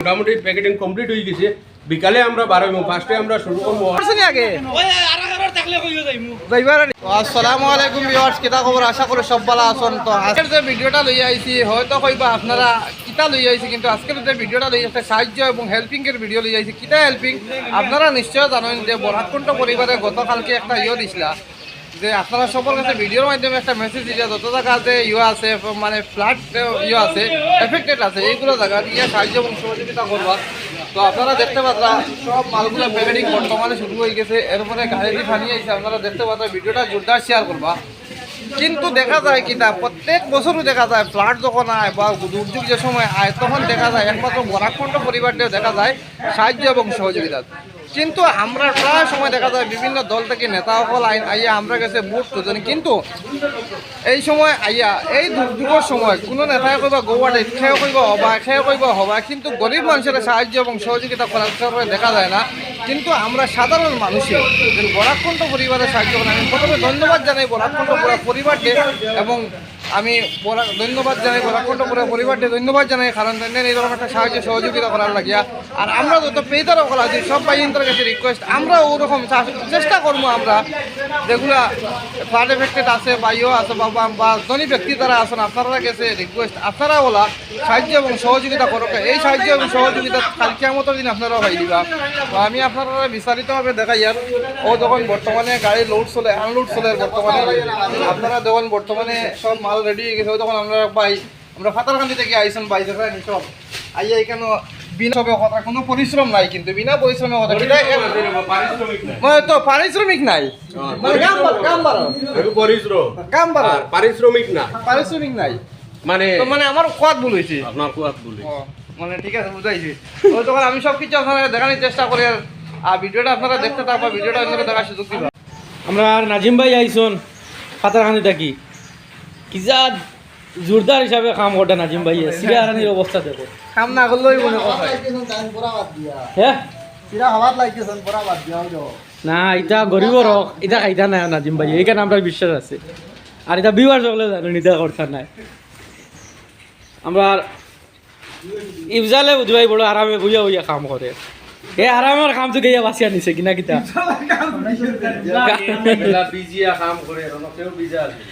মোটামুটি packeting complete হয়ে গেছে। বিকালে আমরা বারোই ফার্স্টে আমরা শুরু করব। আগে? আসসালামু আলাইকুম ভিউয়ার্স কিতা খবর? আশা করি সব ভালো আছেন। তো আজকের যে ভিডিওটা লই আইছি হয়তো কইবা আপনারা কিতা লই আইছি কিন্তু আজকের যে ভিডিওটা লই একটা সাহায্য এবং হেল্পিং এর ভিডিও লই আইছি। কিতা হেল্পিং আপনারা নিশ্চয় জানেন যে বরাকণ্ঠ পরিবারে গতকালকে একটা ইয়ে দিছিলা। যে আপনারা সবার কাছে ভিডিওর মাধ্যমে একটা মেসেজ দিলে যত জায়গা যে ইয়ে আছে মানে ফ্লাড ইয়ে আছে এফেক্টেড আছে, এইগুলো জায়গা ইয়ে সাহায্য এবং সহযোগিতা করবা তো আপনারা দেখতে পাচ্ছেন, সব মালগুলো প্যাকেটিং বর্তমানে শুরু হয়ে গেছে এরপরে গাড়ি দিয়ে ফানিয়ে আইছে, আপনারা দেখতে পাচ্ছেন, ভিডিওটা জোরদার শেয়ার করবা। কিন্তু দেখা যায় কিনা প্রত্যেক বছরও দেখা যায় ফ্লাড যখন আয় বা দুর্যোগ যে সময় আয়, তখন দেখা যায়, একমাত্র বরাকণ্ঠ পরিবারটাও দেখা যায়, সাহায্য এবং সহযোগিতা। কিন্তু আমরা প্রায় সময় দেখা যায় বিভিন্ন দল থেকে নেতা সকল আই- আইয়া আমরা কাছে ভোট খুঁজেন কিন্তু এই সময় আইয়া, এই দুর্যোগের সময় কোনো নেতাই কইব গৌয়াটে খেয়ে কইব হবা খেয়ে কইব হবা কিন্তু গরিব মানুষের সাহায্য এবং সহযোগিতা করার দেখা যায় না। কিন্তু আমরা সাধারণ মানুষের যে বরাকণ্ঠ পরিবারের সাহায্য করেন আমি প্রথমে ধন্যবাদ জানাই বরাকণ্ঠ পুরা পরিবারকে এবং আমি ধন্যবাদ জানাই বরাকণ্ঠ পুরো পরিবারকে ধন্যবাদ জানাই, কারণ তেন এই ধরনের একটা সাহায্য, সহযোগিতা করার লাগিয়া। আর আমরা যত পেইতারও করা আছি সব বাইন্টার কাছে রিকোয়েস্ট আমরা ওরকম চেষ্টা করব আমরা। যেগুলা ফ্লাড এফেক্টেড আছে বাইও আছে বা ধনী ব্যক্তি তারা আছেন, আপনারা গেছে রিকোয়েস্ট আপনারা ওলা সাহায্য এবং সহযোগিতা করবে এই সাহায্য এবং সহযোগিতা কালকে মতো দিন আপনারা পাই দিবা। তো আমি আপনারা বিস্তারিতভাবে দেখাই আর। ও যখন বর্তমানে গাড়ি লোড চলে আনলোড চলে বর্তমানে। আপনারা যখন বর্তমানে সব মাল রেডি হয়ে গেছে তখন আমরা পাই আমরা ফাতারকান্দি থেকে আইসেন বাই দেখাই সব। আইয়া এখানে বিনা কথা কোনো পরিশ্রম নাই কিন্তু বিনা পরিশ্রমে কথা মানে তো পারিশ্রমিক নাই। মানে কাম বাড়ো কাম বাড়ো পারিশ্রমিক না। পারিশ্রমিক নাই। মানে মানে আমার কোয়াদ ভুল হয়েছে আপনার কুয়াত বলি ও, মানে ঠিক আছে বুঝাইছি। ওই তখন আমি সব কিছু আপনারা দেখানোর চেষ্টা করি আর আর ভিডিওটা আপনারা দেখতে থাকবা ভিডিওটা অন্যকে দেখার সুযোগ দিবা। আমরা নাজিম ভাই আইসন ফাতারখানি থাকি। কিজা জোরদার হিসাবে কাম করতে নাজিম ভাই সিরিয়ারানির অবস্থা দেখো। কাম না করলেই মনে হ্যাঁ না এটা গরিবর হক এটা খাইতা নাই নাজিম ভাই এইখানে আমরা বিশ্বাস আছে। আর এটা বিবার সকলে জানেন এটা করতে নাই। আমরা ইফজালে বুঝবাই বড় আরামে বুঝা বুঝা কাম করে এ আরামের কাম তো গিয়া বাঁচিয়া নিছে কিনা কিতা বিজিয়া কাম করে কেউ বিজা আছে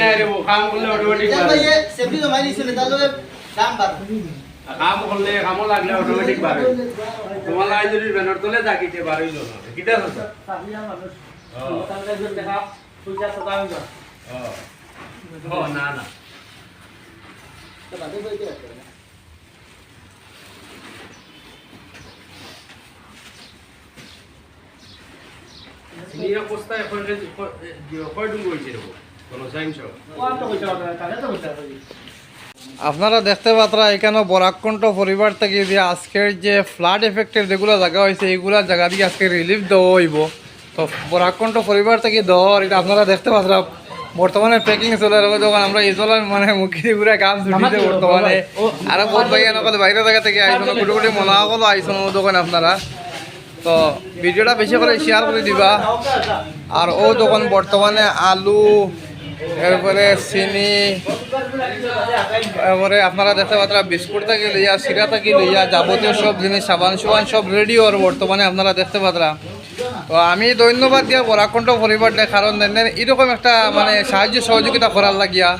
নাই কাম করলে অটোমেটিক কাম লাগলে অটোমেটিক বাড়ে তোমার লাই যদি ব্যানার তোলে থাকিতে বাড়িল ও না না। এখন কয় ডুঙ্গো আপনারা দেখতে পাত্রা এখানে বরাকণ্ঠ পরিবার থেকে যে আজকের যে ফ্লাড এফেক্টের যেগুলো জায়গা হয়েছে এইগুলা জায়গা দিয়ে আজকে রিলিফ দেওয়া হইব। তো বরাকণ্ঠ পরিবার থেকে দর এটা আপনারা দেখতে পাত্রা বর্তমানে প্যাকিং চলে রকম যখন আমরা ইজলার মানে মুখি ঘুরে কাজ ছুটিতে বর্তমানে আরও বহুত ভাই নকলে বাইরে জায়গা থেকে আইসন গুটি গুটি মনা সকলো আইসন দোকান আপনারা। তো ভিডিওটা বেশি করে শেয়ার করে দিবা। আর ও দোকান বর্তমানে আলু এরপরে চিনি এরপরে আপনারা দেখতে পাত্রা বিস্কুট থেকে লইয়া সিরা থেকে লইয়া যাবতীয় সব জিনিস সাবান সুবান সব রেডি ওর বর্তমানে আপনারা দেখতে পাত্রা তো আমি ধন্যবাদ দিয়া বরাকণ্ঠ পরিবারটা কারণ এরকম একটা মানে সাহায্য সহযোগিতা করার লাগিয়া।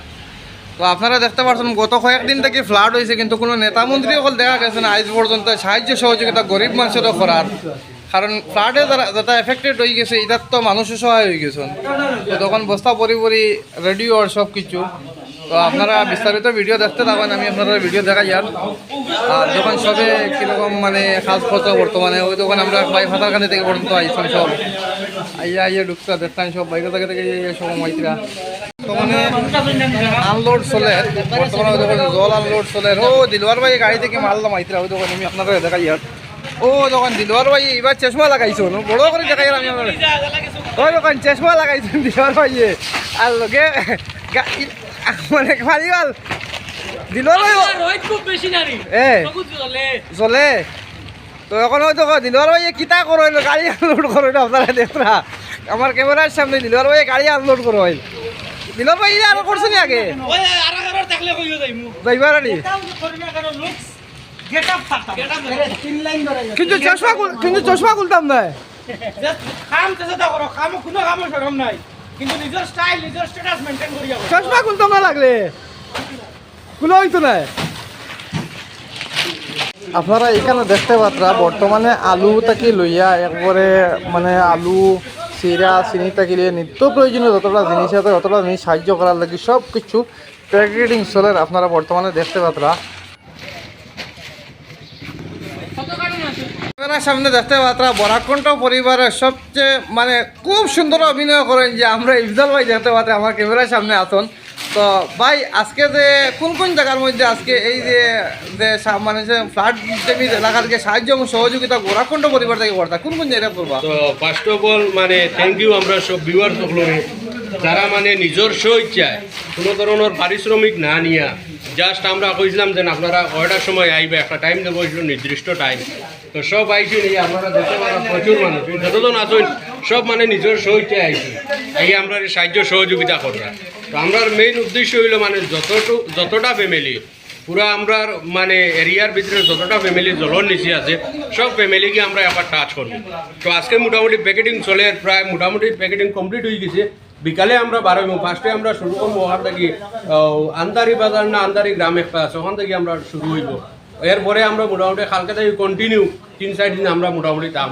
তো আপনারা দেখতে পাচ্ছেন গত কয়েকদিন থেকে ফ্লাড হয়েছে কিন্তু কোনো নেতা মন্ত্রী সকল দেখা গেছে না আজ পর্যন্ত সাহায্য সহযোগিতা গরিব মানুষেরও করার কারণ ফ্লাডে যারা যারা এফেক্টেড হয়ে গেছে, এটার তো মানুষও সহায় হয়ে গেছেন। তো তখন বস্তা পরি পরি রেডিও আর সব কিছু তো আপনারা বিস্তারিত ভিডিও দেখতে থাকবেন আমি আপনারা ভিডিও দেখাই আর। আর যখন সবে কীরকম মানে কাজপত্র বর্তমানে, ওই দোকান আমরা ভাই ফাতারখানি থেকে পর্যন্ত আইসন সব। আইয়া আইয়া ঢুকতে দেখতাম সব, বাইরে থেকে থেকে সব মাইতরা। বর্তমানে আনলোড চলে, বর্তমানে ওই দোকানে জল আনলোড চলে। ও, দিলওয়ার ভাই গাড়ি থেকে মাল মাইতরা ওই দোকানে আমি আপনারা দেখাই আর। ও, দোকান দিলওয়ার ভাই, এবার চশমা লাগাইছো, নো, বড় করে দেখাই আমি আপনার ওই দোকান চশমা লাগাইছেন দিলওয়ার ভাই আর লোকে মানে গেল দিলওয়ার এ। চলে তো এখন হয়তো দিলওয়ার ভাই কিতা করো গাড়ি আনলোড করো আপনারা দেখরা আমার ক্যামেরার সামনে দিলওয়ার ভাই গাড়ি আনলোড করো ভাই আর করছেন আগে? যাইবার আনি কিন্তু চশমা কিন্তু চশমা খুলতাম না কাম চেষ্টা করো কাম কোনো সরম নাই। কিন্তু নিজের স্টাইল নিজের স্ট্যাটাস করো। চশমা খুলতাম না লাগলে। খুলে হইতো না। আপনারা এখানে দেখতে পাত্রা বর্তমানে আলু থাকি লইয়া একবারে মানে আলু চিরা চিনি থাকিলে নিত্য প্রয়োজনীয় যতটা জিনিস আছে ততটা জিনিস সাহায্য করার লাগি সব কিছু প্যাকেটিং চলের আপনারা বর্তমানে দেখতে পাত্রা ক্যামেরার সামনে দেখতে পাত্রা বরাকণ্ঠ পরিবারের সবচেয়ে মানে খুব সুন্দর অভিনয় করেন যে আমরা ইফজাল ভাই দেখতে পাত্রা আমার ক্যামেরার সামনে আসুন তো ভাই, আজকে যে কোন কোন জায়গার মধ্যে আজকে এই যে মানে যে ফ্লাড ড্যামেজ এলাকাকে সাহায্য এবং সহযোগিতা বরাকণ্ঠ পরিবার থেকে করতা কোন কোন জায়গায় করবা? তো ফার্স্ট অফ অল মানে থ্যাংক ইউ আমরা সব ভিউয়ার সকলরে যারা মানে নিজের ইচ্ছায় কোনো ধরনের পারিশ্রমিক না নিয়া জাস্ট আমরা কইছিলাম যে আপনারা কয়টার সময় আইবে, একটা টাইম দেবো নির্দিষ্ট টাইম তো সব আইছি নিয়ে আপনারা দেখতে পারা প্রচুর মানুষ। যতজন আছেন, সব মানে নিজের ইচ্ছায় আইছি এই আমরা সাহায্য সহযোগিতা করা তো আমরা মেইন উদ্দেশ্য হইল মানে যতটুকু যতটা ফ্যামিলি পুরা আমরা মানে এরিয়ার ভিতরে যতটা ফ্যামিলি জলর নিচে আছে, সব ফ্যামিলিকে আমরা একবার টাচ করব। তো আজকে মোটামুটি প্যাকেটিং চলে, প্রায় মোটামুটি প্যাকেটিং কমপ্লিট হয়ে গেছে। বিকালে আমরা বারোই ফার্স্টে আমরা শুরু করব, ওখান থেকে আন্দারি বাজার না আন্দারি গ্রাম একটা আছে, ওখান থেকে আমরা শুরু হইব। এরপরে আমরা মোটামুটি কালকে থেকে কন্টিনিউ তিন চার দিন আমরা মোটামুটি দাম